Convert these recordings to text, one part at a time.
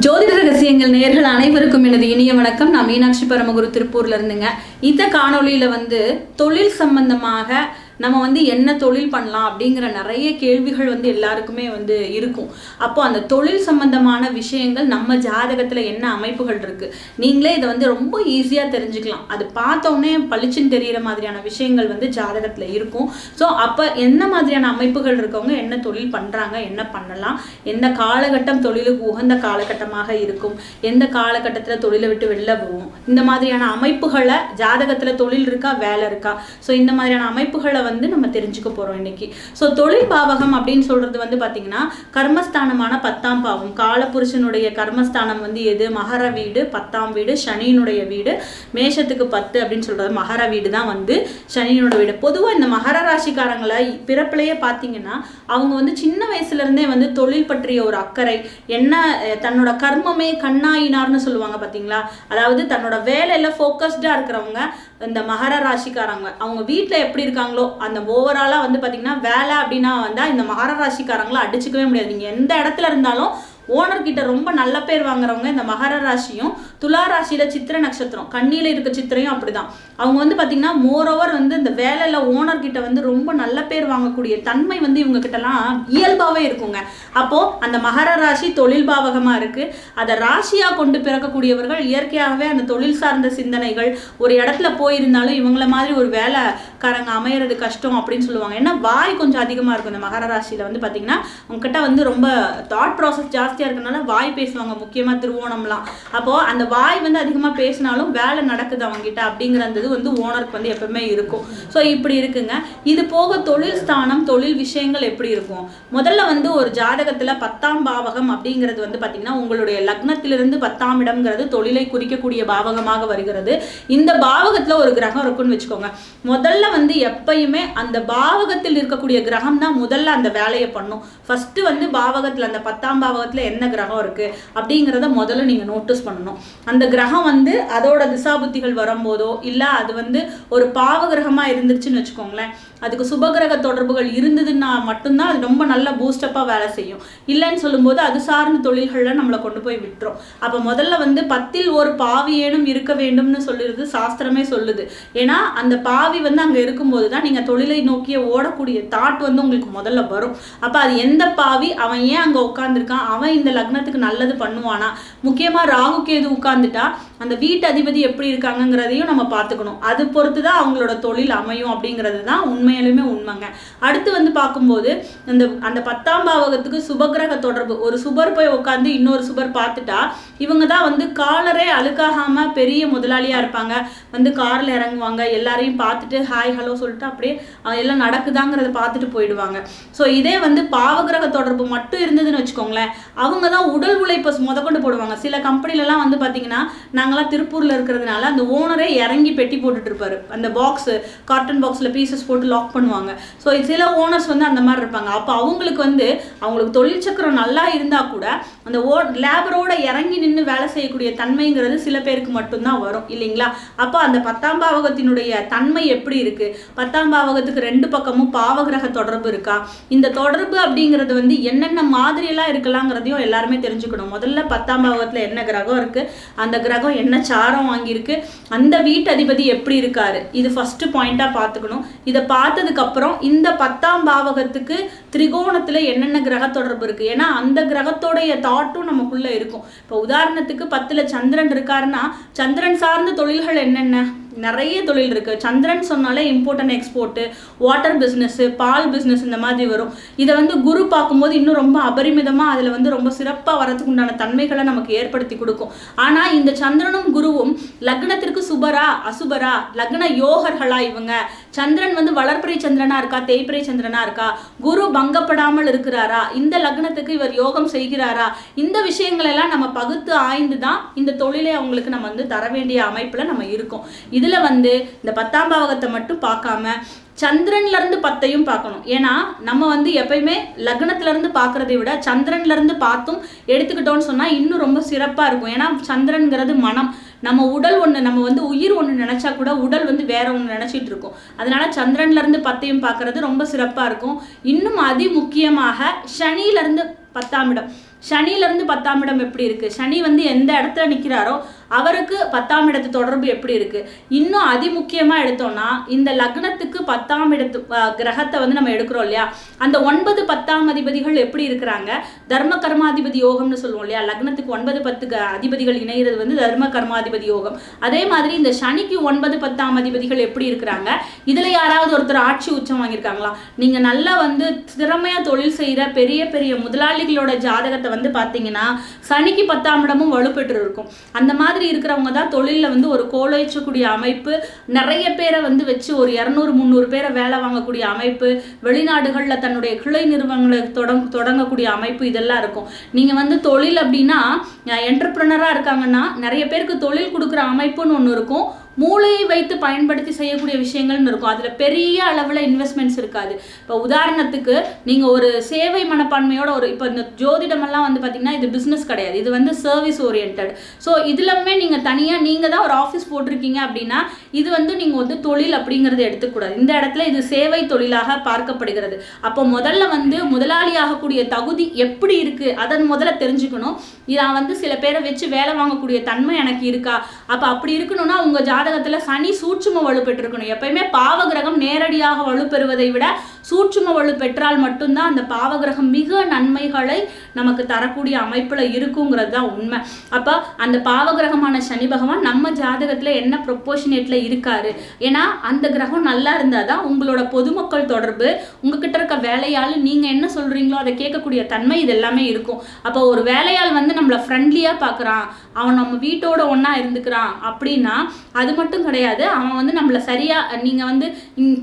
ஜோதிட ரகசியங்கள் நேர்கள் அனைவருக்கும் எனது இனிய வணக்கம். நான் மீனாட்சி பரமகுரு திருப்பூர்ல இருந்துங்க. இந்த காணொலியில வந்து தொழில் சம்பந்தமாக நம்ம வந்து என்ன தொழில் பண்ணலாம் அப்படிங்கிற நிறைய கேள்விகள் வந்து எல்லாருக்குமே வந்து இருக்கும். அப்போ அந்த தொழில் சம்பந்தமான விஷயங்கள் நம்ம ஜாதகத்தில் என்ன அமைப்புகள் இருக்குது நீங்களே இதை வந்து ரொம்ப ஈஸியாக தெரிஞ்சுக்கலாம். அது பார்த்தோன்னே பளிச்சுன்னு தெரிகிற மாதிரியான விஷயங்கள் வந்து ஜாதகத்தில் இருக்கும். ஸோ அப்போ என்ன மாதிரியான அமைப்புகள் இருக்கவங்க என்ன தொழில் பண்ணுறாங்க என்ன பண்ணலாம் எந்த காலகட்டம் தொழிலுக்கு உகந்த காலகட்டமாக இருக்கும் எந்த காலகட்டத்தில் தொழிலை விட்டு வெளில போவோம் இந்த மாதிரியான அமைப்புகளை ஜாதகத்தில் தொழில் இருக்கா வேலை இருக்கா? ஸோ இந்த மாதிரியான அமைப்புகளை வந்து நம்ம தெரிஞ்சுக்க போறோம் இன்னைக்கு. ஸோ தொழில் பாவகம் அப்படின்னு சொல்றது வந்து பார்த்தீங்கன்னா கர்மஸ்தானமான பத்தாம் பாவம். காலபுருஷனுடைய கர்மஸ்தானம் வந்து எது? மகர வீடு பத்தாம் வீடு சனியினுடைய வீடு மேஷத்துக்கு பத்து அப்படின்னு சொல்றது மகர வீடு தான் வந்து சனியினோட வீடு. பொதுவாக இந்த மகர ராசிக்காரங்களை பிறப்பிலேயே பார்த்தீங்கன்னா அவங்க வந்து சின்ன வயசுல இருந்தே வந்து தொழில் பற்றிய ஒரு அக்கறை என்ன தன்னோட கர்மமே கண்ணாயினார்னு சொல்லுவாங்க பார்த்தீங்களா அதாவது தன்னோட வேலையில் ஃபோக்கஸ்டாக இருக்கிறவங்க இந்த மகர ராசிக்காரங்க அவங்க வீட்டில் எப்படி இருக்காங்களோ அந்த ஓவராலாக வந்து பார்த்தீங்கன்னா வேலை அப்படின்னா வந்தால் இந்த மகர ராசிக்காரங்களை அடிச்சுக்கவே முடியாது. நீங்கள் எந்த இடத்துல இருந்தாலும் ஓனர்கிட்ட ரொம்ப நல்ல பேர் வாங்குறவங்க இந்த மகர ராசியும் துலா ராசியில சித்திர நட்சத்திரம். கண்ணியில இருக்க சித்திரையும் அப்படிதான். அவங்க வந்து பாத்தீங்கன்னா மோரோவர் வந்து இந்த வேலையில ஓனர் கிட்ட வந்து ரொம்ப நல்ல பேர் வாங்கக்கூடிய தன்மை வந்து இவங்க கிட்டலாம் இயல்பாவே இருக்குங்க. அப்போ அந்த மகர ராசி தொழில் பாவகமா இருக்கு. அதை ராசியா கொண்டு பிறக்கக்கூடியவர்கள் இயற்கையாகவே அந்த தொழில் சார்ந்த சிந்தனைகள் ஒரு இடத்துல போயிருந்தாலும் இவங்கள மாதிரி ஒரு வேலை காரங்க அமையிறது கஷ்டம் அப்படின்னு சொல்லுவாங்க. ஏன்னா வாய் கொஞ்சம் அதிகமாக இருக்கும். இந்த மகர ராசியில் வந்து பார்த்தீங்கன்னா உங்ககிட்ட வந்து ரொம்ப தாட் ப்ராசஸ் ஜாஸ்தியாக இருக்கனால வாய் பேசுவாங்க. முக்கியமாக திருவோணம்லாம். அப்போது அந்த வாய் வந்து அதிகமாக பேசினாலும் வேலை நடக்குது அவங்ககிட்ட அப்படிங்கிறது அப்படிங்கிற அந்த இது வந்து ஓனருக்கு வந்து எப்பவுமே இருக்கும். ஸோ இப்படி இருக்குங்க. இது போக தொழில் ஸ்தானம் தொழில் விஷயங்கள் எப்படி இருக்கும்? முதல்ல வந்து ஒரு ஜாதகத்தில் பத்தாம் பாவகம் அப்படிங்கிறது வந்து பார்த்திங்கன்னா உங்களுடைய லக்னத்திலிருந்து பத்தாம் இடம்ங்கிறது தொழிலை குறிக்கக்கூடிய பாவகமாக வருகிறது. இந்த பாவகத்தில் ஒரு கிரகம் இருக்குன்னு வச்சுக்கோங்க. முதல்ல வந்து எப்பயுமே அந்த பாவகத்தில் இருக்கக்கூடிய கிரகம் தான் முதல்ல அந்த வேலையை பண்ணும். ஃபஸ்ட்டு வந்து பாவகத்தில் அந்த பத்தாம் பாவகத்தில் என்ன கிரகம் இருக்குது அப்படிங்கிறத முதல்ல நீங்கள் நோட்டீஸ் பண்ணணும். அந்த கிரகம் வந்து அதோட திசாபுத்திகள் வரும்போதோ இல்லை அது வந்து ஒரு பாவ கிரகமாக இருந்துச்சுன்னு வச்சுக்கோங்களேன். அதுக்கு சுபகிரக தொடர்புகள் இருந்ததுன்னா மட்டும்தான் அது ரொம்ப நல்ல பூஸ்டப்பாக வேலை செய்யும். இல்லைன்னு சொல்லும்போது அது சார்ந்த தொழில்களில் நம்மளை கொண்டு போய் விட்டுரும். அப்போ முதல்ல வந்து பத்தில் ஒரு பாவியேனும் இருக்க வேண்டும்னு சொல்லிடுது சாஸ்திரமே சொல்லுது. ஏன்னா அந்த பாவி வந்து அங்கே இருக்கும்போது தான் நீங்கள் தொழிலை நோக்கிய ஓடக்கூடிய தாட் வந்து உங்களுக்கு முதல்ல வரும். அப்போ அது எந்த பாவி? அவன் ஏன் அங்கே உட்காந்துருக்கான் அவன் இந்த லக்னத்துக்கு நல்லது பண்ணுவானா? முக்கியமாக ராகு கேது உட்காந்துட்டா அந்த வீட்டு அதிபதி எப்படி இருக்காங்கங்கிறதையும் நம்ம பார்த்துக்கணும். அது பொறுத்து தான் அவங்களோட தொழில் அமையும் அப்படிங்கிறது தான் உண்மையிலுமே உண்மைங்க. அடுத்து வந்து பார்க்கும்போது இந்த அந்த பத்தாம் பாவகத்துக்கு சுபகிரக தொடர்பு. ஒரு சுபர் போய் உட்காந்து இன்னொரு சுபர் பார்த்துட்டா இவங்க தான் வந்து காலரே அழுக்காகாம பெரிய முதலாளியாக இருப்பாங்க. வந்து காரில் இறங்குவாங்க. எல்லாரையும் பார்த்துட்டு ஹாய் ஹலோ சொல்லிட்டு அப்படியே எல்லாம் நடக்குதாங்கிறத பார்த்துட்டு போயிடுவாங்க. ஸோ இதே வந்து பாவகிரக தொடர்பு மட்டும் இருந்ததுன்னு வச்சுக்கோங்களேன். அவங்க தான் உடல் உழைப்பை முதக்கொண்டு போடுவாங்க. சில கம்பெனிலலாம் வந்து பார்த்தீங்கன்னா நாங்களாம் திருப்பூரில் இருக்கிறதுனால அந்த ஓனரே இறங்கி பெட்டி போட்டுட்டு இருப்பாரு. அந்த பாக்ஸு காட்டன் பாக்ஸில் பீசஸ் போட்டு லாக் பண்ணுவாங்க. ஸோ சில ஓனர்ஸ் வந்து அந்த மாதிரி இருப்பாங்க. அப்போ அவங்களுக்கு வந்து அவங்களுக்கு தொழிற்சக்கரம் நல்லா இருந்தால் கூட அந்த ஓ லேபரோட இறங்கி நின்று வேலை செய்யக்கூடிய தன்மைங்கிறது சில பேருக்கு மட்டும்தான் வரும் இல்லைங்களா? அப்போ அந்த பத்தாம் பாவகத்தினுடைய தன்மை எப்படி இருக்கு? பத்தாம் பாவகத்துக்கு ரெண்டு பக்கமும் பாவகிரக தொடர்பு இருக்கா? இந்த தொடர்பு அப்படிங்கிறது வந்து என்னென்ன மாதிரியெல்லாம் இருக்கலாங்கிறதையும் எல்லாருமே தெரிஞ்சுக்கணும். முதல்ல பத்தாம் பாவகத்தில் என்ன கிரகம் இருக்கு? அந்த கிரகம் என்ன சாரம் வாங்கியிருக்கு? அந்த வீட்டு அதிபதி எப்படி இருக்காரு? இது ஃபர்ஸ்ட் பாயிண்டா பார்த்துக்கணும். இதை பார்த்ததுக்கு அப்புறம் இந்த பத்தாம் பாவகத்துக்கு திரிகோணத்துல என்னென்ன கிரக தொடர்பு இருக்கு? ஏன்னா அந்த கிரகத்தோடைய தாட்டும் நமக்குள்ள இருக்கும். இப்போ உதாரணத்துக்கு பத்துல சந்திரன் இருக்காருன்னா சந்திரன் சார்ந்த தொழில்கள் என்னென்ன? நிறைய தொழில் இருக்கு. சந்திரன் சொன்னாலே import and export water business ball business இந்த மாதிரி வரும். இதை வந்து குரு பார்க்கும்போது இன்னும் ரொம்ப அபரிமிதமா அதுல வந்து ரொம்ப சிறப்பாக வரதுக்கு உண்டான தன்மைகளை நமக்கு ஏற்படுத்தி கொடுக்கும். ஆனா இந்த சந்திரனும் குருவும் லக்னத்திற்கு சுபரா அசுபரா லக்ன யோகர்களா இவங்க. சந்திரன் வந்து வளர்பிறை சந்திரனா இருக்கா தேய்பிறை சந்திரனா இருக்கா? குரு பங்கப்படாமல் இருக்கிறாரா? இந்த லக்னத்துக்கு இவர் யோகம் செய்கிறாரா? இந்த விஷயங்கள் எல்லாம் நம்ம பகுத்து ஆய்ந்து தான் இந்த தொழிலை அவங்களுக்கு நம்ம வந்து தர வேண்டிய அமைப்புல நம்ம இருக்கோம். இதுல வந்து இந்த பத்தாம் பாவகத்தை மட்டும் பார்க்காம சந்திரன்ல இருந்து பத்தையும் பார்க்கணும். ஏன்னா நம்ம வந்து எப்பயுமே லக்னத்துல இருந்து பார்க்கறதை விட சந்திரன்ல இருந்து பார்த்தும் எடுத்துக்கிட்டோம்னு சொன்னா இன்னும் ரொம்ப சிறப்பா இருக்கும். ஏன்னா சந்திரன்கிறது மனம். நம்ம உடல் ஒண்ணு நம்ம வந்து உயிர் ஒன்று நினச்சா கூட உடல் வந்து வேற ஒன்று நினச்சிட்டு இருக்கும். அதனால சந்திரன்ல இருந்து பத்தையும் பார்க்கறது ரொம்ப சிறப்பாக இருக்கும். இன்னும் அதி முக்கியமாக சனியிலேருந்து பத்தாம் இடம். சனியில இருந்து பத்தாம் இடம் எப்படி இருக்கு? சனி வந்து எந்த இடத்துல நிக்கிறாரோ அவருக்கு பத்தாம் இடத்து தொடர்பு எப்படி இருக்கு? இன்னும் அதிமுக்கியமா எடுத்தோம்னா இந்த லக்னத்துக்கு பத்தாம் இடத்து கிரகத்தை வந்து நம்ம எடுக்கிறோம் இல்லையா? அந்த ஒன்பது பத்தாம் அதிபதிகள் எப்படி இருக்கிறாங்க? தர்ம கர்மாதிபதி யோகம்னு சொல்லுவோம் இல்லையா? லக்னத்துக்கு ஒன்பது பத்து அதிபதிகள் இணைகிறது வந்து தர்ம கர்மாதிபதி யோகம். அதே மாதிரி இந்த சனிக்கு ஒன்பது பத்தாம் அதிபதிகள் எப்படி இருக்கிறாங்க? இதுல யாராவது ஒருத்தர் ஆட்சி உச்சம் வாங்கியிருக்காங்களா? நீங்க நல்லா வந்து திறமையா தொழில் செய்கிற பெரிய பெரிய முதலாளிகளோட ஜாதகத்தை வந்து பார்த்தீங்கன்னா சனிக்கு பத்தாம் இடமும் வலுப்பெற்று இருக்கும். அந்த மாதிரி இருக்கிறவங்க தான் தொழிலில் வந்து ஒரு கோலோச்சக்கூடிய அமைப்பு. நிறைய பேரை வந்து வச்சு ஒரு இரநூறு முந்நூறு பேரை வேலை வாங்கக்கூடிய அமைப்பு. வெளிநாடுகளில் தன்னுடைய கிளை நிறுவனங்களை தொடங்க தொடங்கக்கூடிய அமைப்பு இதெல்லாம் இருக்கும். நீங்கள் வந்து தொழில் அப்படின்னா என்டர்பிரனராக இருக்காங்கன்னா நிறைய பேருக்கு தொழில் கொடுக்குற அமைப்புன்னு ஒன்று இருக்கும். மூளையை வைத்து பயன்படுத்தி செய்யக்கூடிய விஷயங்கள்னு இருக்கும். அதில் பெரிய அளவில் இன்வெஸ்ட்மெண்ட்ஸ் இருக்காது. இப்போ உதாரணத்துக்கு நீங்கள் ஒரு சேவை மனப்பான்மையோட ஒரு இப்போ இந்த ஜோதிடமெல்லாம் வந்து பார்த்தீங்கன்னா இது பிஸ்னஸ் கிடையாது. இது வந்து சர்வீஸ் ஓரியன்ட் ஸோ இதுலமே நீங்கள் தனியாக நீங்கள் தான் ஒரு ஆஃபீஸ் போட்டிருக்கீங்க அப்படின்னா இது வந்து நீங்கள் வந்து தொழில் அப்படிங்கிறத எடுத்துக்கூடாது இந்த இடத்துல இது சேவை தொழிலாக பார்க்கப்படுகிறது. அப்போ முதல்ல வந்து முதலாளி ஆகக்கூடிய தகுதி எப்படி இருக்குது அதன் முதல்ல தெரிஞ்சுக்கணும். நான் வந்து சில பேரை வச்சு வேலை வாங்கக்கூடிய தன்மை எனக்கு இருக்கா? அப்போ அப்படி இருக்கணும்னா உங்கள் ஜா ஜாதகத்துல சனி சூட்சும வலு பெற்றிருக்கணும் எப்பயுமே பாவகிரகம் நேரடியாக வலு பெறுவதை விட சூட்சும வலு பெற்றால் மட்டும்தான் அந்த பாவகிரகம் மிக நன்மைகளை நமக்கு தரக்கூடிய அமைப்பில் இருக்குங்கிறது தான் உண்மை. அப்போ அந்த பாவகிரகமான சனி பகவான் நம்ம ஜாதகத்தில் என்ன ப்ரொப்போஷனேட்டில் இருக்காரு? ஏன்னா அந்த கிரகம் நல்லா இருந்தால் தான் உங்களோட பொதுமக்கள் தொடர்பு உங்ககிட்ட இருக்க வேலையால் நீங்கள் என்ன சொல்கிறீங்களோ அதை கேட்கக்கூடிய தன்மை இது எல்லாமே இருக்கும். அப்போ ஒரு வேலையால் வந்து நம்மள ஃப்ரெண்ட்லியாக பார்க்குறான் அவன் நம்ம வீட்டோட ஒன்றா இருந்துக்கிறான் அப்படின்னா அது மட்டும் கிடையாது. அவன் வந்து நம்மளை சரியாக நீங்கள் வந்து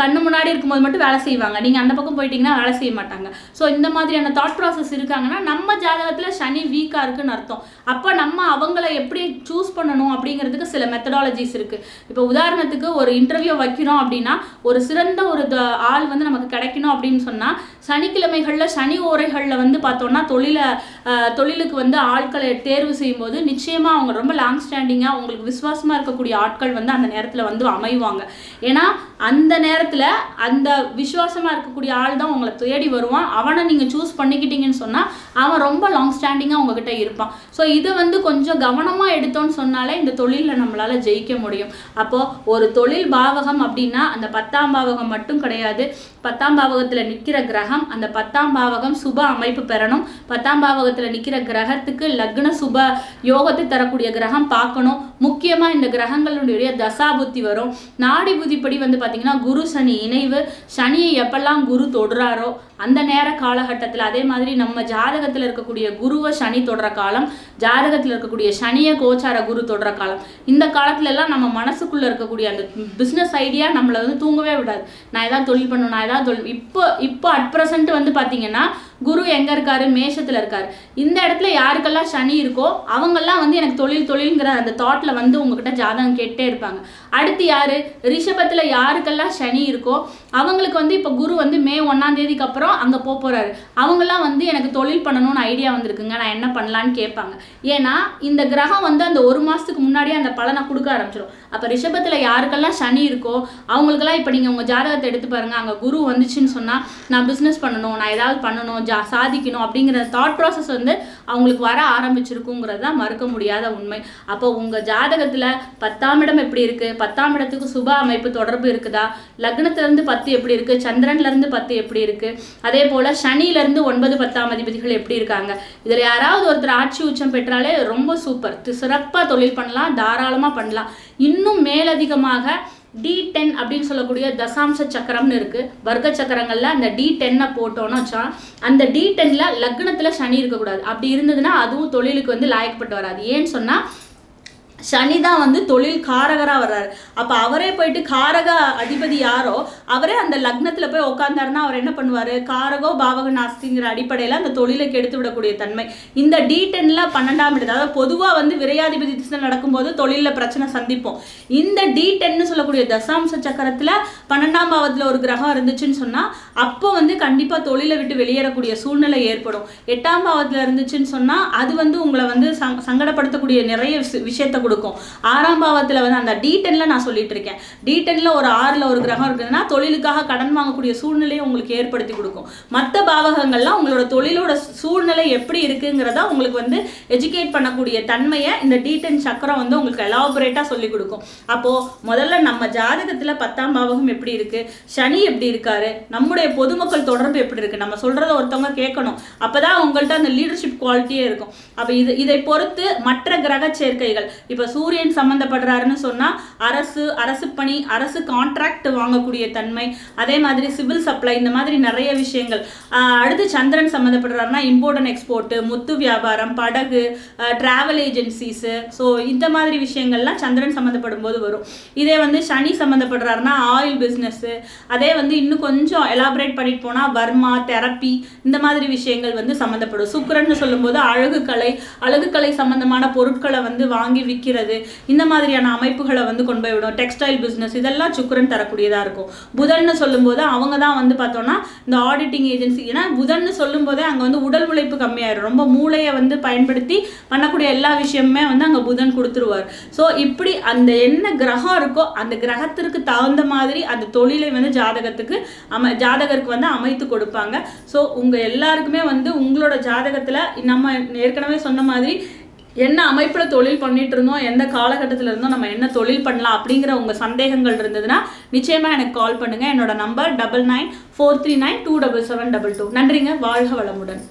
கண்ணு முன்னாடி இருக்கும்போது மட்டும் வேலை செய்வாங்க. நீங்கள் அந்த பக்கம் போயிட்டீங்கன்னா வேலை செய்ய மாட்டாங்க. ஸோ இந்த மாதிரியான தாட் ப்ராசஸ் இருக்காங்கன்னா நம்ம ஜாதகத்தில் சனி வீக்காக இருக்குன்னு அர்த்தம். அப்போ நம்ம அவங்கள எப்படி சூஸ் பண்ணணும் அப்படிங்கிறதுக்கு சில மெத்தடாலஜிஸ் இருக்குது இப்போ உதாரணத்துக்கு ஒரு இன்டர்வியூ வைக்கிறோம் அப்படின்னா ஒரு சிறந்த ஒரு த- ஆள் வந்து நமக்கு கிடைக்கணும் அப்படின்னு சொன்னால் சனிக்கிழமைகளில் சனி ஓரைகளில் வந்து பார்த்தோம்னா தொழிலை தொழிலுக்கு வந்து ஆட்களை தேர்வு செய்யும்போது நிச்சயமாக அவங்க ரொம்ப லாங் ஸ்டாண்டிங்காக உங்களுக்கு விசுவாசமாக இருக்கக்கூடிய ஆட்கள் வந்து அந்த நேரத்தில் வந்து அமைவாங்க. ஏன்னா அந்த நேரத்தில் அந்த விசுவாசமாக இருக்கக்கூடிய ஆள் தான் உங்களை தேடி வருவான். அவனை நீங்கள் சூஸ் பண்ணிக்கிட்டீங்கன்னு சொன்னால் அவன் ரொம்ப லாங் ஸ்டாண்டிங்காக உங்ககிட்ட இருப்பான். ஸோ இதை வந்து கொஞ்சம் கவனமாக எடுத்தோம்னு சொன்னாலே இந்த தொழிலில் நம்மளால் ஜெயிக்க முடியும். அப்போது ஒரு தொழில் பாவகம் அப்படின்னா அந்த பத்தாம் பாவகம் மட்டும் கிடையாது. பத்தாம் பாவகத்தில் நிற்கிற கிரகம் அந்த பத்தாம் பாவகம் சுப அமைப்பு பெறணும். பத்தாம் பாவகத்தில் நிற்கிற கிரகத்துக்கு லக்ன சுப யோகத்தை தரக்கூடிய கிரகம் பார்க்கணும். முக்கியமாக இந்த கிரகங்களுடைய தசாபுத்தி வரும். நாடி புதிப்படி வந்து பார்த்திங்கன்னா குரு சனி இணைவு. சனியை எப்பெல்லாம் குரு தொடுறாரோ அந்த நேர காலகட்டத்தில் அதே மாதிரி நம்ம ஜாதகத்தில் இருக்கக்கூடிய குருவை சனி தொடர காலம் ஜாதகத்தில் இருக்கக்கூடிய சனியை கோச்சார குரு தொடர காலம் இந்த காலத்துல எல்லாம் நம்ம மனசுக்குள்ளே இருக்கக்கூடிய அந்த பிஸ்னஸ் ஐடியா நம்மளை வந்து தூங்கவே விடாது. நான் ஏதாவது தொழில் பண்ணணும் நான் ஏதாவது தொழில் இப்போ இப்போ அட் ப்ரெசண்ட் வந்து பார்த்தீங்கன்னா குரு எங்கே இருக்காரு? மேஷத்தில் இருக்காரு. இந்த இடத்துல யாருக்கெல்லாம் சனி இருக்கோ அவங்கெல்லாம் வந்து எனக்கு தொழில் தொழில்ங்கிற அந்த தாட்டில் வந்து உங்ககிட்ட ஜாதகம் கேட்டே இருப்பாங்க. அடுத்து யார்? ரிஷபத்தில் யாருக்கெல்லாம் சனி இருக்கோ அவங்களுக்கு வந்து இப்போ குரு வந்து மே ஒன்னாம் தேதிக்கு அப்புறம் அங்கே போக போகிறாரு அவங்களாம் வந்து எனக்கு தொழில் பண்ணணும்னு ஐடியா வந்திருக்குங்க. நான் என்ன பண்ணலான்னு கேட்பாங்க. ஏன்னா இந்த கிரகம் வந்து அந்த ஒரு மாதத்துக்கு முன்னாடியே அந்த பலனை கொடுக்க ஆரம்பிச்சிடும் அப்போ ரிஷபத்தில் யாருக்கெல்லாம் சனி இருக்கோ அவங்களுக்கெல்லாம் இப்போ நீங்கள் உங்கள் ஜாதகத்தை எடுத்து பாருங்கள் அங்கே குரு வந்துச்சுன்னு சொன்னால் நான் பிஸ்னஸ் பண்ணணும் நான் ஏதாவது பண்ணணும் ஜா சாதிக்கணும் அப்படிங்கிற தாட் ப்ராசஸ் வந்து அவங்களுக்கு வர ஆரம்பிச்சிருக்குங்கிறது தான் மறுக்க முடியாத உண்மை. அப்போ உங்கள் ஜாதகத்தில் பத்தாம் இடம் எப்படி இருக்குது பத்தாம் இடத்துக்கு சுப அமைப்பு தொடர்பு இருக்குதா? லக்னத்துலேருந்து பத்து எப்படி இருக்குது சந்திரன்லேருந்து பத்து எப்படி இருக்குது அதே போல் சனியிலேருந்து ஒன்பது பத்தாம் அதிபதிகள் எப்படி இருக்காங்க? இதில் யாராவது ஒருத்தர் ஆட்சி உச்சம் பெற்றாலே ரொம்ப சூப்பர் சிறப்பாக தொழில் பண்ணலாம் தாராளமாக பண்ணலாம். இன்னும் மேலதிகமாக டி டென் அப்படின்னு சொல்லக்கூடிய தசாம்ச சக்கரம்னு இருக்கு. வர்க்க சக்கரங்கள்ல அந்த டி டென்னை போட்டோம்னு வச்சா அந்த டி டென்ல லக்னத்துல சனி இருக்கக்கூடாது. அப்படி இருந்ததுன்னா அதுவும் தொழிலுக்கு வந்து லாயக்கப்பட்டு வராது. ஏன்னு சொன்னா சனி தான் வந்து தொழில் காரகராக வர்றாரு. அப்போ அவரே போயிட்டு காரக அதிபதி யாரோ அவரே அந்த லக்னத்தில் போய் உட்காந்தாருன்னா அவர் என்ன பண்ணுவார்? காரகோ பாவக நாஸ்திங்கிற அடிப்படையில் அந்த தொழிலை கெடுத்து விடக்கூடிய தன்மை. இந்த டி டென்னில் பன்னெண்டாம் இடத்து அதாவது பொதுவாக வந்து விரையாதிபதி திசை நடக்கும்போது தொழிலில் பிரச்சனை சந்திப்போம். இந்த டி டென்னு சொல்லக்கூடிய தசாம்ச சக்கரத்தில் பன்னெண்டாம் பாவத்தில் ஒரு கிரகம் இருந்துச்சுன்னு சொன்னால் அப்போ வந்து கண்டிப்பாக தொழிலை விட்டு வெளியேறக்கூடிய சூழ்நிலை ஏற்படும். எட்டாம் பாவத்தில் இருந்துச்சுன்னு சொன்னால் அது வந்து உங்களை வந்து சங்கடப்படுத்தக்கூடிய நிறைய விஷயத்தை கொடுக்கும். கொடுக்கும். ஆறாம் பாவத்தில் வந்து அந்த டி டென்ல நான் சொல்லிட்டு இருக்கேன் டி டென்ல ஒரு ஆறில் ஒரு கிரகம் இருக்குதுன்னா தொழிலுக்காக கடன் வாங்கக்கூடிய சூழ்நிலையை உங்களுக்கு ஏற்படுத்தி கொடுக்கும். மற்ற பாவகங்கள்லாம் உங்களோட தொழிலோட சூழ்நிலை எப்படி இருக்குங்கிறத உங்களுக்கு வந்து எஜுகேட் பண்ணக்கூடிய தன்மையை இந்த டி டென் சக்கரம் வந்து உங்களுக்கு எலாபரேட்டாக சொல்லி கொடுக்கும். அப்போ முதல்ல நம்ம ஜாதகத்துல பத்தாம் பாவகம் எப்படி இருக்கு? சனி எப்படி இருக்காரு? நம்முடைய பொதுமக்கள் தொடர்பு எப்படி இருக்கு? நம்ம சொல்கிறத ஒருத்தவங்க கேட்கணும். அப்பதான் உங்கள்கிட்ட அந்த லீடர்ஷிப் குவாலிட்டியே இருக்கும். அப்போ இது இதை பொறுத்து மற்ற கிரக சேர்க்கைகள் இப்போ சூரியன் சம்மந்தப்படுறாருன்னு சொன்னால் அரசு அரசு பணி அரசு கான்ட்ராக்ட் வாங்கக்கூடிய தன்மை அதே மாதிரி சிவில் சப்ளை இந்த மாதிரி நிறைய விஷயங்கள். அடுத்து சந்திரன் சம்மந்தப்படுறாருன்னா இம்போர்ட் அண்ட் எக்ஸ்போர்ட்டு முத்து வியாபாரம் படகு ட்ராவல் ஏஜென்சிஸு ஸோ இந்த மாதிரி விஷயங்கள்லாம் சந்திரன் சம்மந்தப்படும் போது வரும். இதே வந்து சனி சம்மந்தப்படுறாருன்னா ஆயில் பிஸ்னஸ்ஸு அதே வந்து இன்னும் கொஞ்சம் எலாபரேட் பண்ணிட்டு போனால் வர்மா தெரப்பி இந்த மாதிரி விஷயங்கள் வந்து சம்மந்தப்படும் சுக்கிரன்னு சொல்லும்போது அழகு கலை அழகு கலை சம்மந்தமான பொருட்களை வந்து வாங்கி விற்கிறது இந்த மாதிரியான அமைப்புகளை வந்து கொண்டு போய் விடும். டெக்ஸ்டைல் பிஸ்னஸ் இதெல்லாம் சுக்கிரன் தரக்கூடியதாக இருக்கும். புதன்னு சொல்லும்போது அவங்க தான் வந்து பார்த்தோன்னா இந்த ஆடிட்டிங் ஏஜென்சி ஏன்னா புதன்னு சொல்லும்போதே அங்கே வந்து உடல் உழைப்பு கம்மியாயிரும். ரொம்ப மூளையை வந்து பயன்படுத்தி பண்ணக்கூடிய எல்லா விஷயமுமே வந்து அங்கே புதன் கொடுத்துருவார். ஸோ இப்படி அந்த என்ன கிரகம் இருக்கோ அந்த கிரகத்திற்கு தகுந்த மாதிரி அந்த தொழிலை வந்து ஜாதகத்துக்கு அம ஜாதகருக்கு வந்து அமைத்து கொடுப்பாங்க. ஸோ உங்கள் எல்லாருக்குமே வந்து உங்களோட ஜாதகத்தில் நம்ம ஏற்கனவே சொன்ன மாதிரி என்ன அமைப்பில் தொழில் பண்ணிட்டு இருந்தோம் எந்த காலகட்டத்தில் இருந்தோம் நம்ம என்ன தொழில் பண்ணலாம் அப்படிங்கிற உங்கள் சந்தேகங்கள் இருந்ததுன்னா நிச்சயமாக எனக்கு கால் பண்ணுங்கள் என்னோட number double nine four three nine two double seven double two நன்றிங்க. வாழ்க வளமுடன்.